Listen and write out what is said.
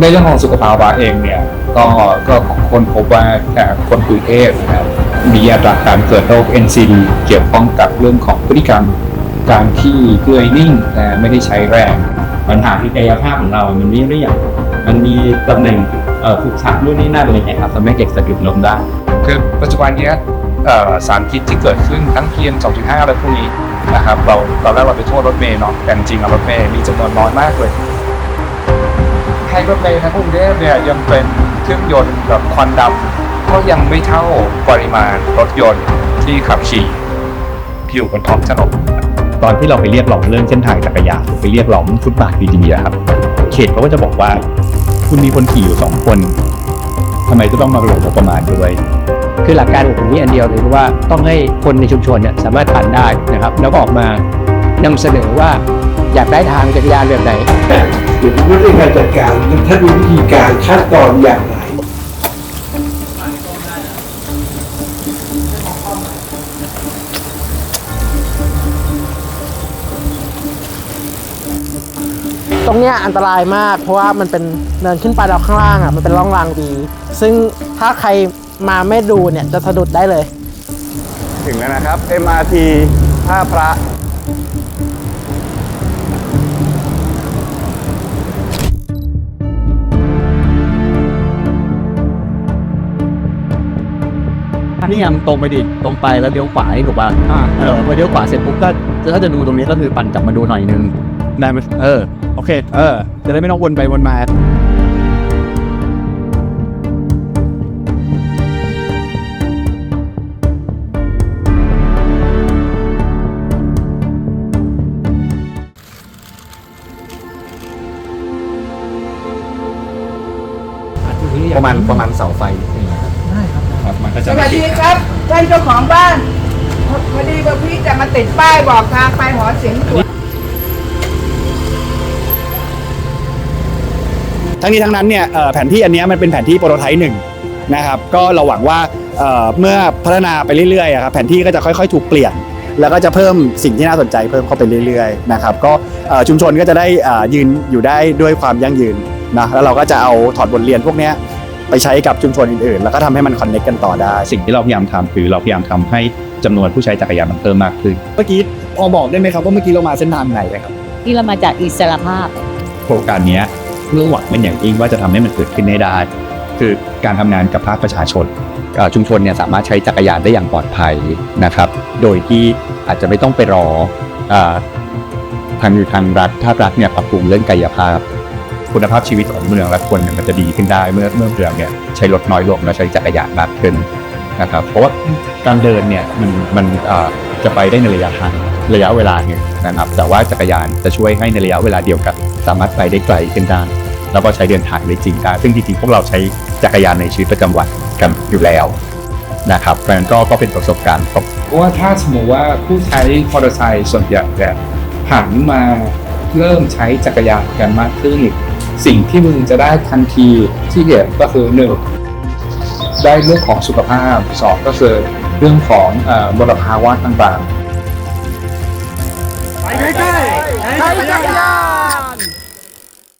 ในเรื่องของสุขภาวะเองเนี่ย ก็ก็คนพบว่าเอ่คนกรุงเทพนะครับมีอัตราการเกิดโรค NCD เกี่ยวข้องกับเรื่องของพฤติกรรม การที่เลื่อยนิ่งแต่ไม่ได้ใช้แรง ปัญหาที่กายภาพของเรา มันมีเรื่องมันมีตำแหน่งเอ่อผูกชักนู่นนี่นั่นอะไรเงี้ยครับทำให้เด็กสะดุดล้มได้ คือปัจจุบันนี้สารพิษที่เกิดขึ้นทั้ง PM 2.5อะไรพวกนี้นะครับเราตอนแรกเราไปโทษรถเมล์เนาะแต่จริงๆอะรถเมล์มีจำนวนน้อยมากเลยให้รถเมล์ทั้งกรุงเทพเนี่ยยังเป็นเครื่องยนต์แบบควันดำก็ยังไม่เท่าปริมาณรถยนต์ที่ขับขี่อยู่บนท้องถนนตอนที่เราไปเรียกร้องเรื่องเส้นทางจักรยานไปเรียกร้องฟุตบาทดีๆอครับ เขตเขาก็จะบอกว่า คุณมีคนขี่อยู่สองคนทำไมจะต้องมาลงประมาณด้วย คือหลักการของผมนี่อันเดียวเลยว่าต้องให้คนในชุมชนเนี่ยสามารถผ่านได้นะครับ แล้วก็ออกมานำเสนอว่าอยากได้ทางจักรยานแบบไหนหรือวิธีการจัดการท่านมีวิธีการขั้นตอนอย่างไรตรงเนี้ยอันตรายมากเพราะว่ามันเป็นเนินขึ้นไปแล้วข้างล่างอะมันเป็นร่องรางดี ซึ่งถ้าใคร มาไม่ดูเนี่ยจะสะดุดได้เลย ถึงแล้วนะครับ MRT ท่าพระนี่ยมตรงไปดิตรงไปแล้วเลี้ยวขวานี่ถูกป่ะเออพอเลี้ยวขวาเสร็จปุ๊บก็ถ้าจะดูตรงนี้ก็คือปั่นกลับมาดูหน่อยนึงได้ไหมเออ โอเค เออ จะได้ไม่ต้องวนไปวนมา ประมาณประมาณเสาไฟนี่ครับครับมันก็สจะวัสดีครับท่านเจ้าของบ้านพอดีว่าพี่จะมาติดป้ายบอกทางไปหอเสียงตรวจทั้งนี้ทั้งนั้นเนี่ยเอ่อแผนที่อันเนี้ยมันเป็นแผนที่โปรโตไทป์หนึ่งนะครับก็เราหวังว่าเอ่อเมื่อพัฒนาไปเรื่อยๆอะครับแผนที่ก็จะค่อยๆ ถูกเปลี่ยน แล้วก็จะเพิ่มสิ่งที่น่าสนใจเพิ่มเข้าไปเรื่อยๆนะครับก็เอ่อชุมชนก็จะได้เอ่อยืนอยู่ได้ด้วยความยั่งยืน นะแล้วเราก็จะเอาถอดบทเรียนพวกเนี้ยไปใช้กับชุมชนอื่นๆ แล้วก็ทำให้มันคอนเนคกันต่อได้ สิ่งที่เราพยายามทำคือเราพยายามทำให้จำนวนผู้ใช้จักรยานมันเพิ่มมากขึ้น เมื่อกี้พอบอกได้ไหมครับว่าเมื่อกี้เรามาเส้นทางไหนเลยครับที่เรามาจากอิสรภาพ โครงการเนี้ยเพื่อหวังเป็นอย่างยิ่งว่าจะทำให้มันเกิดขึ้นให้ได้ คือการทำงานกับภาคประชาชนเอ่อชุมชนเนี่ยสามารถใช้จักรยานได้อย่างปลอดภัยนะครับ โดยที่อาจจะไม่ต้องไปรอเอ่อทางทางรัฐภาครัฐเนี่ยปรับปรุงเรื่องกายภาพ คุณภาพชีวิตของเมืองและคนเนี่ยมันจะดีขึ้นได้เมื่อเมื่อเมืองเนี่ยใช้รถน้อยลงและใช้จักรยานมากขึ้นนะครับเพราะว่าการเดินเนี่ยมันมันเอ่อจะไปได้ในระยะทางระยะเวลาหนึ่งนะครับแต่ว่าจักรยานจะช่วยให้ในระยะเวลาเดียวกัน สามารถไปได้ไกลขึ้นได้แล้วก็ใช้เดินทางได้จริงได้ซึ่งจริงๆพวกเราใช้จักรยานในชีวิตประจำวันกันอยู่แล้วนะครับเพราะฉะนั้นก็ก็เป็นประสบการณ์เพราะว่าถ้าสมมติว่าผู้ใช้มอเตอร์ไซค์ส่วนใหญ่เนี่ยหันมาเริ่มใช้จักรยานกันมากขึ้น สิ่งที่มึงจะได้ทันทีที่เก็บก็คือหนึ่งได้เรื่องของสุขภาพสองก็คือเรื่องของมรภาวะต่างๆ ไปใกล้ๆ